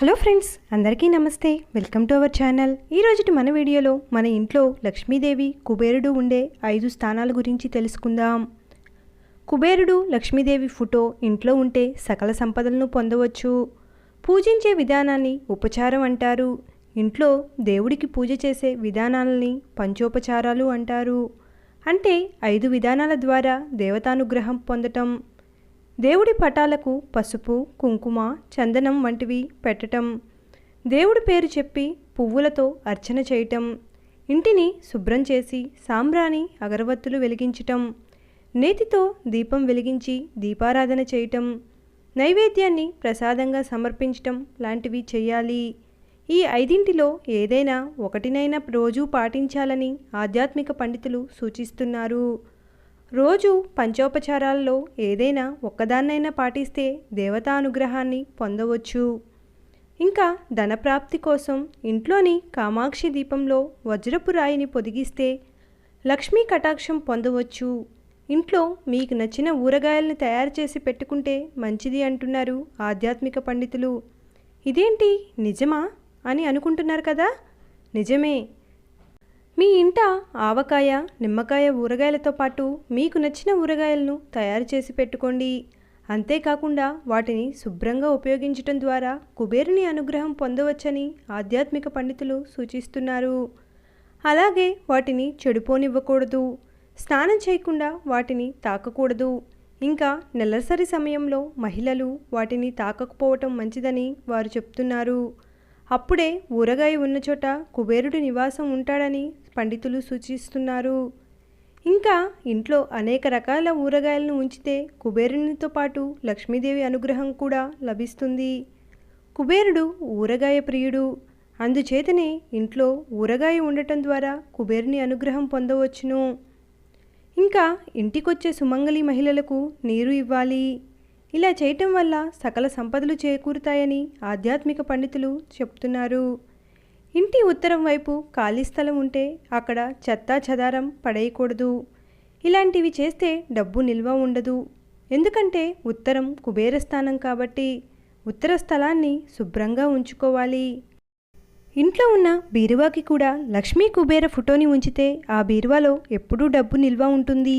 Hello friends అందరికీ నమస్తే. Welcome to our channel. ఈరోజుటి మన వీడియోలో మన ఇంట్లో లక్ష్మీదేవి కుబేరుడు ఉండే ఐదు స్థానాల గురించి తెలుసుకుందాం. కుబేరుడు లక్ష్మీదేవి ఫోటో ఇంట్లో ఉంటే సకల సంపదలను పొందవచ్చు. పూజించే విధానాన్ని ఉపచారం అంటారు. ఇంట్లో దేవుడికి పూజ చేసే విధానాలని పంచోపచారాలు అంటారు. అంటే ఐదు విధానాల ద్వారా దేవతానుగ్రహం పొందటం. దేవుడి పటాలకు పసుపు కుంకుమ చందనం వంటివి పెట్టటం. దేవుడి పేరు చెప్పి పువ్వులతో అర్చన చేయటం. ఇంటిని శుభ్రం చేసి సాంబ్రాణి అగరవత్తులు వెలిగించటం. నేతితో దీపం వెలిగించి దీపారాధన చేయటం. నైవేద్యాన్ని ప్రసాదంగా సమర్పించటం లాంటివి చేయాలి. ఈ ఐదింటిలో ఏదైనా ఒకటినైనా రోజూ పాటించాలని ఆధ్యాత్మిక పండితులు సూచిస్తున్నారు. రోజు పంచోపచారాల్లో ఏదైనా ఒక్కదాన్నైనా పాటిస్తే దేవతానుగ్రహాన్ని పొందవచ్చు. ఇంకా ధనప్రాప్తి కోసం ఇంట్లోని కామాక్షి దీపంలో వజ్రపు రాయిని పొదిగిస్తే లక్ష్మీ కటాక్షం పొందవచ్చు. ఇంట్లో మీకు నచ్చిన ఊరగాయల్ని తయారు చేసి పెట్టుకుంటే మంచిది అంటున్నారు ఆధ్యాత్మిక పండితులు. ఇదేంటి నిజమా అని అనుకుంటున్నారు కదా? నిజమే. మీ ఇంట ఆవకాయ నిమ్మకాయ ఊరగాయలతో పాటు మీకు నచ్చిన ఊరగాయలను తయారు చేసి పెట్టుకోండి. అంతేకాకుండా వాటిని శుభ్రంగా ఉపయోగించటం ద్వారా కుబేరుని అనుగ్రహం పొందవచ్చని ఆధ్యాత్మిక పండితులు సూచిస్తున్నారు. అలాగే వాటిని చెడిపోనివ్వకూడదు. స్నానం చేయకుండా వాటిని తాకకూడదు. ఇంకా నెలసరి సమయంలో మహిళలు వాటిని తాకకపోవటం మంచిదని వారు చెప్తున్నారు. అప్పుడే ఊరగాయ ఉన్న చోట కుబేరుడి నివాసం ఉంటాడని పండితులు సూచిస్తున్నారు. ఇంకా ఇంట్లో అనేక రకాల ఊరగాయలను ఉంచితే కుబేరునితో పాటు లక్ష్మీదేవి అనుగ్రహం కూడా లభిస్తుంది. కుబేరుడు ఊరగాయ ప్రియుడు. అందుచేతనే ఇంట్లో ఊరగాయ ఉండటం ద్వారా కుబేరుని అనుగ్రహం పొందవచ్చును. ఇంకా ఇంటికొచ్చే సుమంగళి మహిళలకు నీరు ఇవ్వాలి. ఇలా చేయటం వల్ల సకల సంపదలు చేకూరుతాయని ఆధ్యాత్మిక పండితులు చెప్తున్నారు. ఇంటి ఉత్తరం వైపు ఖాళీ స్థలం ఉంటే అక్కడ చెత్తా చెదారం పడేయకూడదు. ఇలాంటివి చేస్తే డబ్బు నిల్వ ఉండదు. ఎందుకంటే ఉత్తరం కుబేర స్థానం కాబట్టి ఉత్తర స్థలాన్ని శుభ్రంగా ఉంచుకోవాలి. ఇంట్లో ఉన్న బీరువాకి కూడా లక్ష్మీ కుబేర ఫోటోని ఉంచితే ఆ బీరువాలో ఎప్పుడూ డబ్బు నిల్వ ఉంటుంది.